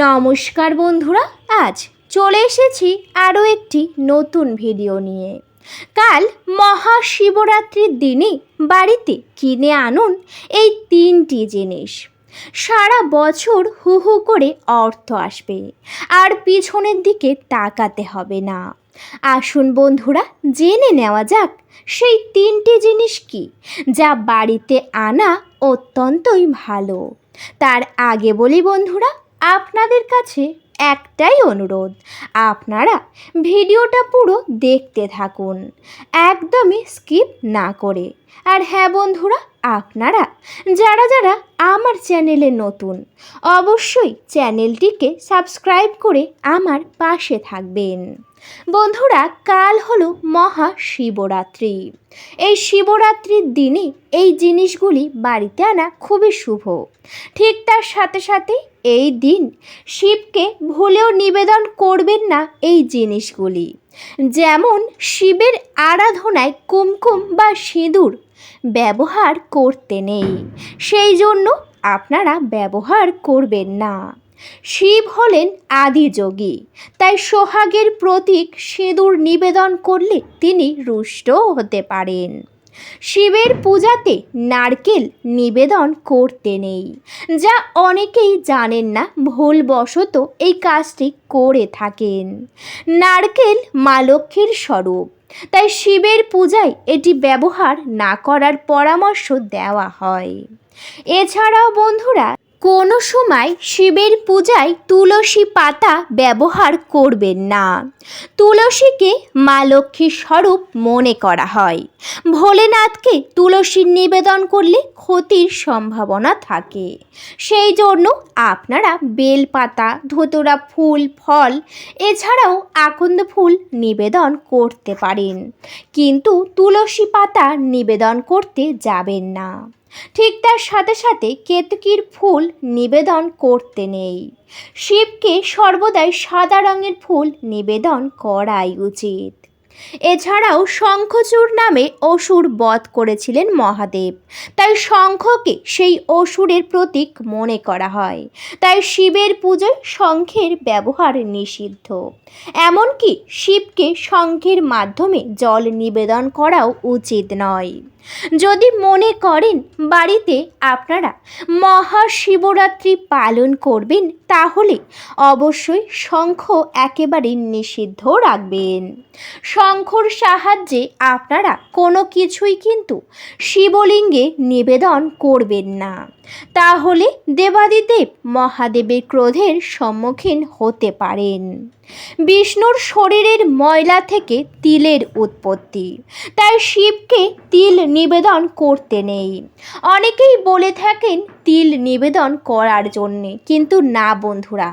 নমস্কার বন্ধুরা, আজ চলে এসেছি আরও একটি নতুন ভিডিও নিয়ে। কাল মহাশিবরাত্রির দিনে বাড়িতে কিনে আনুন এই তিনটি জিনিস। সারা বছর হু হু করে অর্থ আসবে, আর পিছনের দিকে তাকাতে হবে না। আসুন বন্ধুরা, জেনে নেওয়া যাক সেই তিনটি জিনিস কি, যা বাড়িতে আনা অত্যন্তই ভালো। তার আগে বলি বন্ধুরা আপনাদের কাছে একটাই অনুরোধ, আপনারা ভিডিওটা পুরো দেখতে থাকুন, একদমই স্কিপ না করে। আর হ্যাঁ বন্ধুরা, আপনারা, যারা যারা আমার চ্যানেলে নতুন, অবশ্যই চ্যানেলটিকে সাবস্ক্রাইব করে আমার পাশে থাকবেন। বন্ধুরা, কাল হলো মহা শিবরাত্রি এই শিবরাত্রির দিনে এই জিনিসগুলি বাড়িতে আনা খুবই শুভ। ঠিক তার সাথে সাথে এই দিন শিবকে ভুলেও নিবেদন করবেন না এই জিনিসগুলি। যেমন শিবের আরাধনায় কুমকুম বা সিঁদুর ব্যবহার করতে নেই। সেই জন্য আপনারা ব্যবহার করবেন না। শিব হলেন আদিযোগী তাই সোহাগের প্রতীক সিঁদুর নিবেদন করলে তিনি রুষ্টও হতে পারেন। শিবের পূজাতে নারকেল নিবেদন করতে নেই। যা অনেকেই জানেন না, ভুলবশত এই কাজটি করে থাকেন। নারকেল মা লক্ষ্মীর স্বরূপ। তাই শিবের পূজায় এটি ব্যবহার না করার পরামর্শ দেওয়া হয়। এছাড়াও বন্ধুরা কোনো সময় শিবের পূজায় তুলসী পাতা ব্যবহার করবেন না। তুলসীকে মা লক্ষ্মীর স্বরূপ মনে করা হয়। ভোলেনাথকে তুলসীর নিবেদন করলে ক্ষতির সম্ভাবনা থাকে। সেই জন্য আপনারা বেলপাতা, ধুতুরা ফুল, ফল, এছাড়াও আকন্দ ফুল নিবেদন করতে পারেন। কিন্তু তুলসী পাতা নিবেদন করতে যাবেন না। ঠিক তার সাথে সাথে কেতকীর ফুল নিবেদন করতে নেই। শিবকে সর্বদাই সাদা রঙের ফুল নিবেদন করাই উচিত। এছাড়াও শঙ্খচূড় নামে অসুর বধ করেছিলেন মহাদেব। তাই শঙ্খকে সেই অসুরের প্রতীক মনে করা হয়। তাই শিবের পুজোয় শঙ্খের ব্যবহার নিষিদ্ধ। এমনকি শিবকে শঙ্খের মাধ্যমে জল নিবেদন করাও উচিত নয়। যদি মনে করেন বাড়িতে আপনারা মহাশিবরাত্রি পালন করবেন, তাহলে অবশ্যই শঙ্খ একেবারে নিষিদ্ধ রাখবেন। শঙ্খর সাহায্যে আপনারা কোনো কিছুই কিন্তু শিবলিঙ্গে নিবেদন করবেন না। তাহলে দেবাদিদেব মহাদেবের ক্রোধের সম্মুখীন হতে পারেন। বিষ্ণুর শরীরের ময়লা থেকে তিলের উৎপত্তি। তাই শিবকে তিল নিবেদন করতে নেই। অনেকেই বলে থাকেন তিল নিবেদন করার জন্যে, কিন্তু না বন্ধুরা,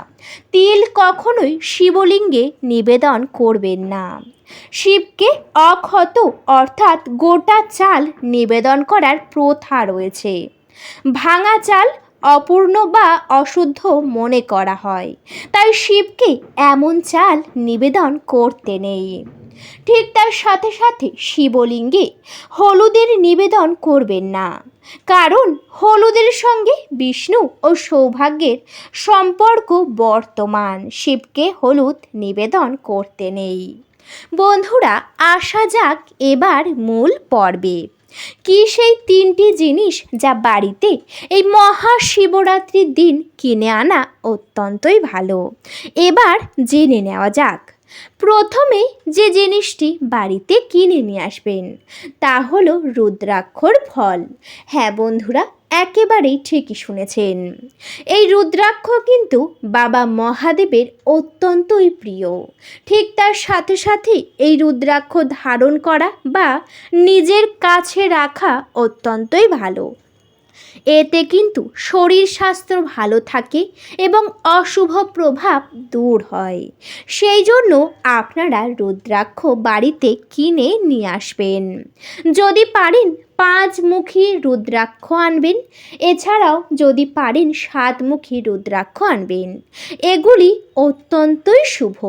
তিল কখনোই শিবলিঙ্গে নিবেদন করবেন না। শিবকে অক্ষত অর্থাৎ গোটা চাল নিবেদন করার প্রথা রয়েছে। ভাঙা চাল অপূর্ণ বা অশুদ্ধ মনে করা হয়। তাই শিবকে এমন চাল নিবেদন করতে নেই। ঠিক তার সাথে সাথে শিবলিঙ্গে হলুদের নিবেদন করবেন না। কারণ হলুদের সঙ্গে বিষ্ণু ও সৌভাগ্যের সম্পর্ক বর্তমান। শিবকে হলুদ নিবেদন করতে নেই। বন্ধুরা, আসা যাক এবার মূল পর্বে। কি সেই তিনটি জিনিস যা বাড়িতে এই মহাশিবরাত্রির দিন কিনে আনা অত্যন্তই ভালো? এবার জেনে নেওয়া যাক। প্রথমে যে জিনিসটি বাড়িতে কিনে নিয়ে আসবেন, তা হলো রুদ্রাক্ষর ফল। হ্যাঁ বন্ধুরা একেবারেই ঠিকই শুনেছেন। এই রুদ্রাক্ষ কিন্তু বাবা মহাদেবের অত্যন্তই প্রিয়। ঠিক তার সাথে সাথে এই রুদ্রাক্ষ ধারণ করা বা নিজের কাছে রাখা অত্যন্তই ভালো। এতে কিন্তু শরীর স্বাস্থ্য ভালো থাকে এবং অশুভ প্রভাব দূর হয়। সেই জন্য আপনারা রুদ্রাক্ষ বাড়িতে কিনে নিয়ে আসবেন। যদি পারেন পাঁচমুখী রুদ্রাক্ষ আনবেন। এছাড়াও যদি পারেন সাতমুখী রুদ্রাক্ষ আনবেন। এগুলি অত্যন্তই শুভ।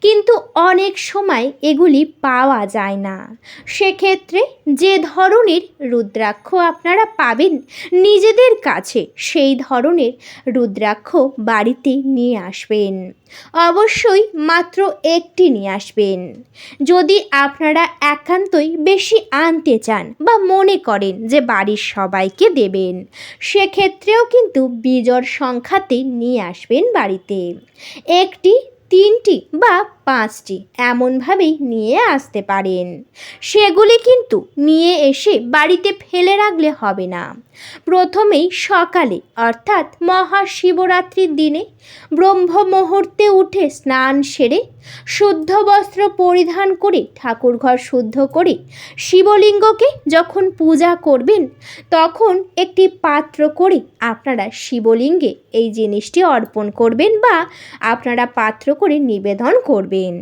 কিন্তু অনেক সময় এগুলি পাওয়া যায় না। সেক্ষেত্রে যে ধরনের রুদ্রাক্ষ আপনারা পাবেন, নিজেদের কাছে সেই ধরনের রুদ্রাক্ষ বাড়িতে নিয়ে আসবেন। অবশ্যই মাত্র একটি নিয়ে আসবেন। যদি আপনারা একান্তই বেশি আনতে চান বা মনে করেন যে বাড়ির সবাইকে দেবেন, সেক্ষেত্রেও কিন্তু বিজর সংখ্যাতে নিয়ে আসবেন বাড়িতে। একটি তিনটি বা পাঁচটি এমনভাবেই নিয়ে আসতে পারেন। সেগুলি কিন্তু নিয়ে এসে বাড়িতে ফেলে রাখলে হবে না। প্রথমেই সকালে, অর্থাৎ মহাশিবরাত্রির দিনে ব্রহ্ম মুহূর্তে উঠে স্নান সেরে শুদ্ধ বস্ত্র পরিধান করে ঠাকুরঘর শুদ্ধ করে শিবলিঙ্গকে যখন পূজা করবেন, তখন একটি পাত্র করে আপনারা শিবলিঙ্গে এই জিনিসটি অর্পণ করবেন বা আপনারা পাত্র করে নিবেদন করবেন।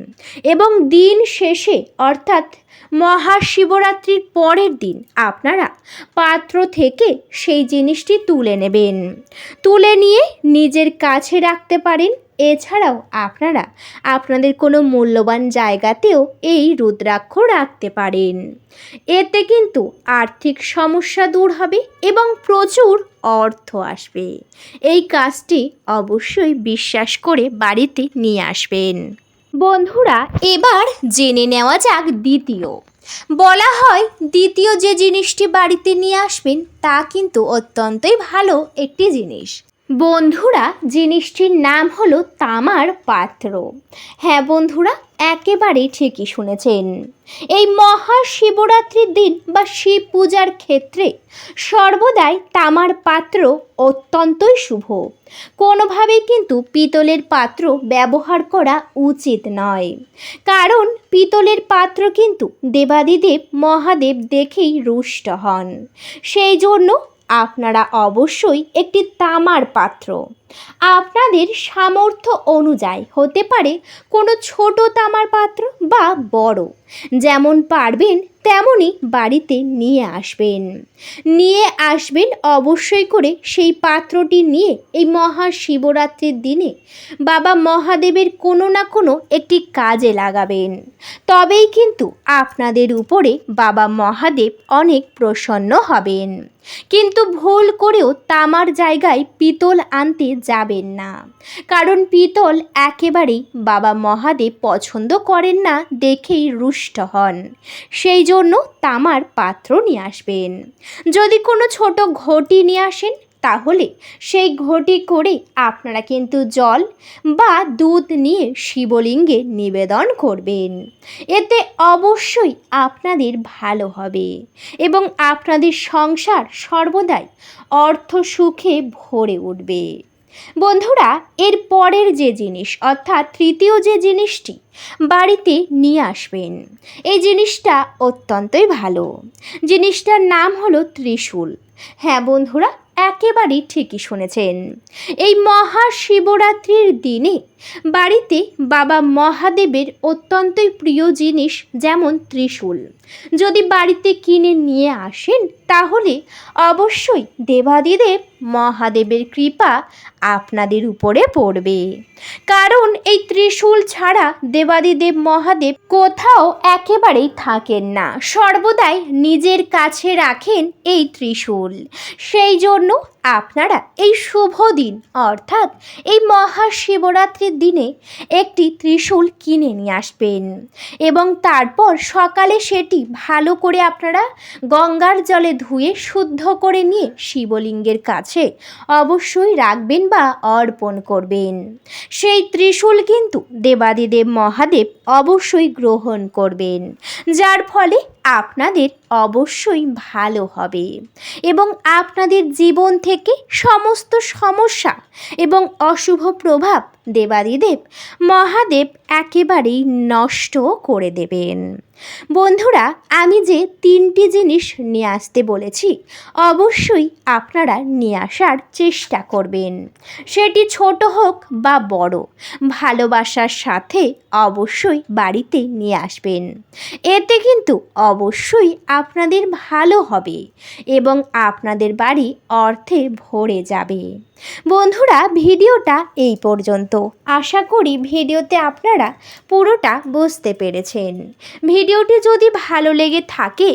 এবং দিন শেষে, অর্থাৎ মহাশিবরাত্রির পরের দিন, আপনারা পাত্র থেকে সেই জিনিসটি তুলে নেবেন। তুলে নিয়ে নিজের কাছে রাখতে পারেন এছাড়াও আপনারা আপনাদের কোনো মূল্যবান জায়গাতেও এই রুদ্রাক্ষ রাখতে পারেন। এতে কিন্তু আর্থিক সমস্যা দূর হবে এবং প্রচুর অর্থ আসবে। এই কাজটি অবশ্যই বিশ্বাস করে বাড়িতে নিয়ে আসবেন। বন্ধুরা, এবার জেনে নেওয়া যাক দ্বিতীয়। বলা হয় দ্বিতীয় যে জিনিসটি বাড়িতে নিয়ে আসবেন তা কিন্তু অত্যন্তই ভালো একটি জিনিস। বন্ধুরা, জিনিসটির নাম হলো তামার পাত্র। হ্যাঁ বন্ধুরা, একেবারেই ঠিকই শুনেছেন। এই মহাশিবরাত্রির দিন বা শিব পূজার ক্ষেত্রে সর্বদাই তামার পাত্র অত্যন্তই শুভ। কোনোভাবেই কিন্তু পিতলের পাত্র ব্যবহার করা উচিত নয়। কারণ পিতলের পাত্র কিন্তু দেবাদিদেব, মহাদেব দেখেই রুষ্ট হন। সেই জন্য আপনারা অবশ্যই একটি তামার পাত্র। আপনাদের সামর্থ্য অনুযায়ী হতে পারে কোনো ছোট তামার পাত্র বা বড়। যেমন পারবেন তেমনই বাড়িতে নিয়ে আসবেন। নিয়ে আসবেন অবশ্যই করে সেই পাত্রটি নিয়ে এই মহাশিবরাত্রির দিনে বাবা মহাদেবের কোনো না কোনো একটি কাজে লাগাবেন। তবেই কিন্তু আপনাদের উপরে বাবা মহাদেব অনেক প্রসন্ন হবেন। কিন্তু ভুল করেও তামার জায়গায় পিতল আনতে যাবেন না। কারণ পিতল একেবারেই বাবা মহাদেব পছন্দ করেন না দেখেই রুষ্ট হন। সেই জন্য তামার পাত্র নিয়ে আসবেন। যদি কোনো ছোট ঘটি নিয়ে আসেন, তাহলে সেই ঘটি করে আপনারা কিন্তু জল বা দুধ নিয়ে শিবলিঙ্গে নিবেদন করবেন। এতে অবশ্যই আপনাদের ভালো হবে এবং আপনাদের সংসার সর্বদাই অর্থ সুখে ভরে উঠবে। বন্ধুরা, এর পরের যে জিনিস, অর্থাৎ তৃতীয় যে জিনিসটি, বাড়িতে নিয়ে আসবেন। এই জিনিসটা অত্যন্তই ভালো। জিনিসটার নাম হলো ত্রিশূল। হ্যাঁ বন্ধুরা, একেবারেই ঠিকই শুনেছেন। এই মহাশিবরাত্রির দিনে বাড়িতে বাবা মহাদেবের অত্যন্তই প্রিয় জিনিস যেমন ত্রিশূল। যদি বাড়িতে কিনে নিয়ে আসেন, তাহলে অবশ্যই দেবাদিদেব মহাদেবের কৃপা আপনাদের উপরে পড়বে। কারণ এই ত্রিশূল ছাড়া দেবাদিদেব মহাদেব কোথাও একেবারেই থাকেন না। সর্বদাই নিজের কাছে রাখেন এই ত্রিশূল। সেই জন্য আপনারা এই শুভ দিন, অর্থাৎ এই মহাশিবরাত্রির দিনে একটি ত্রিশূল কিনে নিয়ে আসবেন। এবং তারপর সকালে সেটি ভালো করে আপনারা গঙ্গার জলে ধুয়ে শুদ্ধ করে নিয়ে শিবলিঙ্গের কাছে অবশ্যই রাখবেন বা অর্পণ করবেন। সেই ত্রিশূল কিন্তু দেবাদিদেব মহাদেব অবশ্যই গ্রহণ করবেন। যার ফলে আপনাদের অবশ্যই ভালো হবে এবং আপনাদের জীবন থেকে সমস্ত সমস্যা এবং অশুভ প্রভাব দেবাদিদেব, মহাদেব একেবারেই নষ্ট করে দেবেন। বন্ধুরা, আমি যে তিনটি জিনিস নিয়ে আসতে বলেছি, অবশ্যই আপনারা নিয়ে আসার চেষ্টা করবেন। সেটি ছোট হোক বা বড়, ভালোবাসার সাথে অবশ্যই বাড়িতে নিয়ে আসবেন। এতে কিন্তু অবশ্যই আপনাদের ভালো হবে এবং আপনাদের বাড়ি অর্থে ভরে যাবে। বন্ধুরা, ভিডিওটা এই পর্যন্ত আশা করি ভিডিওতে আপনারা পুরোটা বুঝতে পেরেছেন। ভিডিওটি যদি ভালো লেগে থাকে,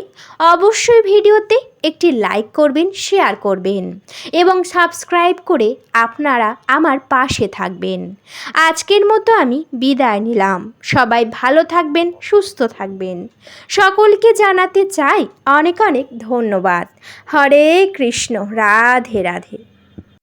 অবশ্যই ভিডিওতে একটি লাইক করবেন, শেয়ার করবেন এবং সাবস্ক্রাইব করে আপনারা আমার পাশে থাকবেন। আজকের মতো আমি বিদায় নিলাম। সবাই ভালো থাকবেন, সুস্থ থাকবেন। সকলকে জানাতে চাই অনেক অনেক ধন্যবাদ। হরে কৃষ্ণ, রাধে রাধে।